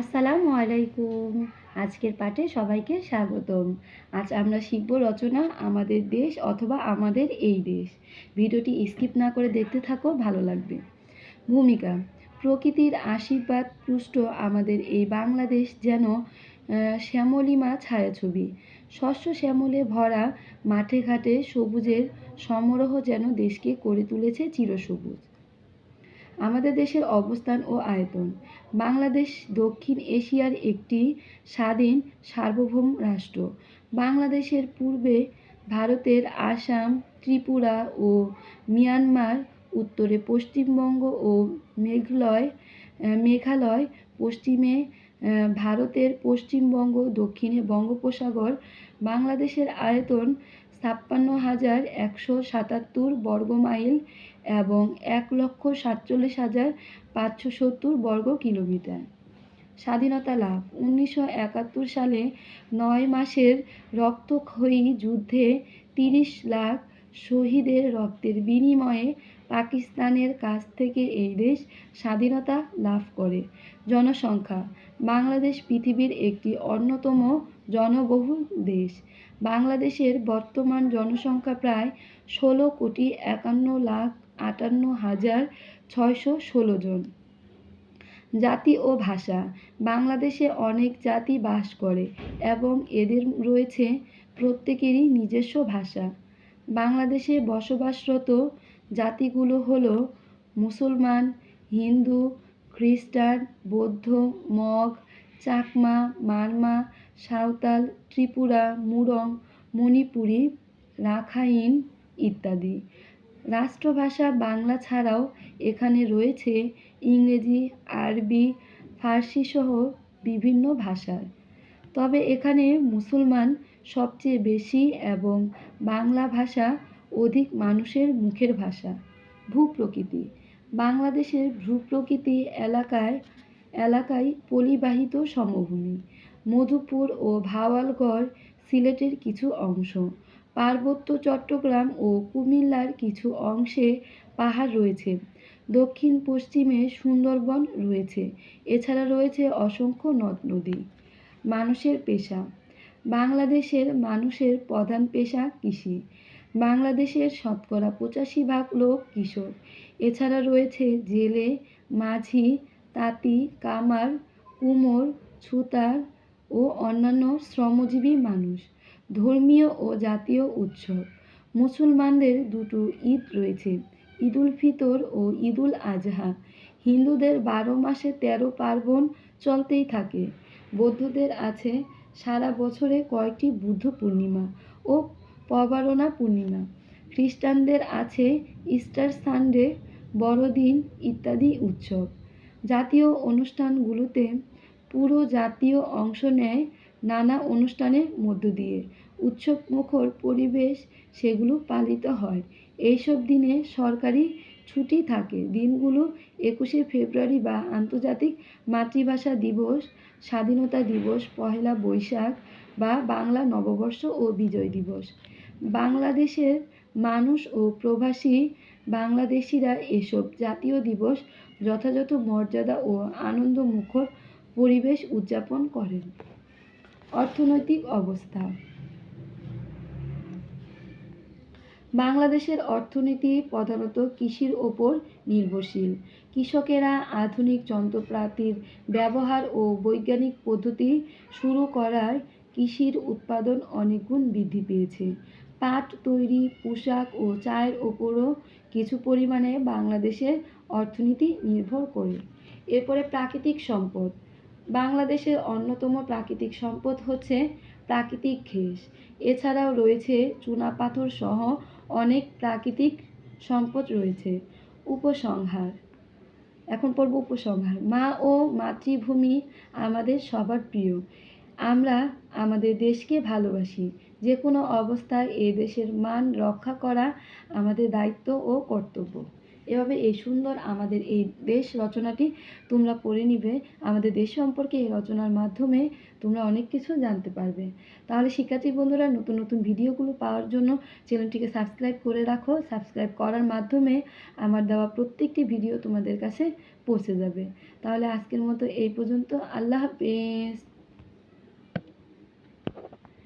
আসসালামু আলাইকুম। আজকের পাঠে সবাইকে স্বাগতম। আজ আমরা শিখব রচনা আমাদের দেশ অথবা আমাদের এই দেশ। ভিডিওটি স্কিপ না করে দেখতে থাকো, ভালো লাগবে। ভূমিকা, প্রকৃতির আশীর্বাদ পুষ্ট আমাদের এই বাংলাদেশ যেন শ্যামলিমা ছায়াছবি। শস্য শ্যামলে ভরা মাঠে ঘাটে সবুজের সমারোহ যেন দেশকে করে তুলেছে চিরসবুজ। আমাদের দেশের অবস্থান ও আয়তন। বাংলাদেশ দক্ষিণ এশিয়ার একটি স্বাধীন সার্বভৌম রাষ্ট্র। বাংলাদেশের পূর্বে ভারতের আসাম, ত্রিপুরা ও মিয়ানমার, উত্তরে পশ্চিমবঙ্গ ও মেঘালয় মেঘালয়, পশ্চিমে ভারতের পশ্চিমবঙ্গ, দক্ষিণে বঙ্গোপসাগর। বাংলাদেশের আয়তন ছাপ্পান্ন হাজার একশো সাতাত্তর বর্গমাইল এবং এক লক্ষ সাতচল্লিশ হাজার পাঁচশো সত্তর বর্গ কিলোমিটার। স্বাধীনতা লাভ। উনিশশো একাত্তর সালে নয় মাসের রক্তক্ষয়ী যুদ্ধে তিরিশ লাখ শহীদের রক্তের বিনিময়ে পাকিস্তানের কাছ থেকে এই দেশ স্বাধীনতা লাভ করে। জনসংখ্যা বাংলাদেশ পৃথিবীর একটি অন্যতম জনবহুল দেশ। বাংলাদেশের বর্তমান জনসংখ্যা প্রায় ষোলো কোটি একান্ন লাখ আটান্ন হাজার ছয়শো ষোলো জন। জাতি ও ভাষা। বাংলাদেশে অনেক জাতি বাস করে এবং এদের রয়েছে প্রত্যেকেরই নিজস্ব ভাষা। বাংলাদেশে বসবাসরত জাতিগুলো হলো মুসলমান, হিন্দু খ্রিস্টান বৌদ্ধ, মগ, চাকমা, মারমা, সাঁওতাল, ত্রিপুরা, মুরং, মণিপুরী, রাখাইন ইত্যাদি। রাষ্ট্রভাষা বাংলা ছাড়াও এখানে রয়েছে ইংরেজি, আরবি, ফার্সি সহ বিভিন্ন ভাষার তবে এখানে মুসলমান সবচেয়ে বেশি এবং বাংলা ভাষা অধিক মানুষের মুখের ভাষা, ভূপ্রকৃতি। বাংলাদেশের ভূপ্রকৃতি এলাকায় এলাকায় পলিবাহিত সমভূমি, মধুপুর ও ভাওয়ালগড় সিলেটের কিছু অংশ। পার্বত্য চট্টগ্রাম ও কুমিল্লার কিছু অংশে পাহাড় রয়েছে। দক্ষিণ পশ্চিমে সুন্দরবন রয়েছে। এছাড়া রয়েছে অসংখ্য নদ নদী। মানুষের পেশা। বাংলাদেশের মানুষের প্রধান পেশা কৃষি। বাংলাদেশের শতকরা পঁচাশি ভাগ লোক কৃষক। এছাড়া রয়েছে জেলে, মাঝি, তাঁতি, কামার, কুমোর, ছুতার ও অন্যান্য শ্রমজীবী মানুষ। ধর্মীয় ও জাতীয় উৎসব। মুসলমানদের দুটো ঈদ রয়েছে, ঈদুল ফিতর ও ঈদুল আজহা। হিন্দুদের বারো মাসে তেরো পার্বণ চলতেই থাকে। বৌদ্ধদের আছে সারা বছরে কয়েকটি বুদ্ধ পূর্ণিমা ও পবারণা পূর্ণিমা। খ্রিস্টানদের আছে ইস্টার সানডে বড়দিন ইত্যাদি উৎসব। জাতীয় অনুষ্ঠানগুলোতে পুরো জাতীয় অংশ নেয় নানা অনুষ্ঠানের মধ্য দিয়ে। উৎসব মুখর পরিবেশ সেগুলো পালিত হয়। এইসব দিনে সরকারি ছুটি থাকে। দিনগুলো একুশে ফেব্রুয়ারি বা আন্তর্জাতিক মাতৃভাষা দিবস, স্বাধীনতা দিবস, পহেলা বৈশাখ বা বাংলা নববর্ষ ও বিজয় দিবস। বাংলাদেশের মানুষ ও প্রবাসী বাংলাদেশিরা এসব জাতীয় দিবস যথাযথ মর্যাদা ও আনন্দমুখর পরিবেশ উদযাপন করেন। অর্থনৈতিক অবস্থা। বাংলাদেশের অর্থনীতি প্রধানত কৃষির ওপর নির্ভরশীল। কৃষকেরা আধুনিক যন্ত্রপাতির ব্যবহার ও বৈজ্ঞানিক পদ্ধতি শুরু করায় কৃষির উৎপাদন অনেক গুণ বৃদ্ধি পেয়েছে। পাট তৈরি, পোশাক ও চায়ের ওপরও কিছু পরিমাণে বাংলাদেশের অর্থনীতি নির্ভর করে। এরপরে প্রাকৃতিক সম্পদ। বাংলাদেশের অন্যতম প্রাকৃতিক সম্পদ হচ্ছে প্রাকৃতিক ঘেঁস এছাড়াও রয়েছে চুনাপাথর সহ অনেক প্রাকৃতিক সম্পদ রয়েছে। উপসংহার। এখন পড়ব উপসংহার। মা ও মাতৃভূমি আমাদের সবার প্রিয়। আমরা আমাদের দেশকে ভালোবাসি। যে কোনো অবস্থায় এ দেশের মান রক্ষা করা আমাদের দায়িত্ব ও কর্তব্য। এভাবে এই সুন্দর আমাদের এই দেশ রচনাটি তোমরা পড়ে নিবে। আমাদের দেশ সম্পর্কে এই রচনার মাধ্যমে তোমরা অনেক কিছু জানতে পারবে। তাহলে শিক্ষার্থী বন্ধুরা, নতুন নতুন ভিডিওগুলো পাওয়ার জন্য চ্যানেলটিকে সাবস্ক্রাইব করে রাখো। সাবস্ক্রাইব করার মাধ্যমে আমার দেওয়া প্রত্যেকটি ভিডিও তোমাদের কাছে পৌঁছে যাবে। তাহলে আজকের মতো এই পর্যন্ত। আল্লাহ হাফেজ।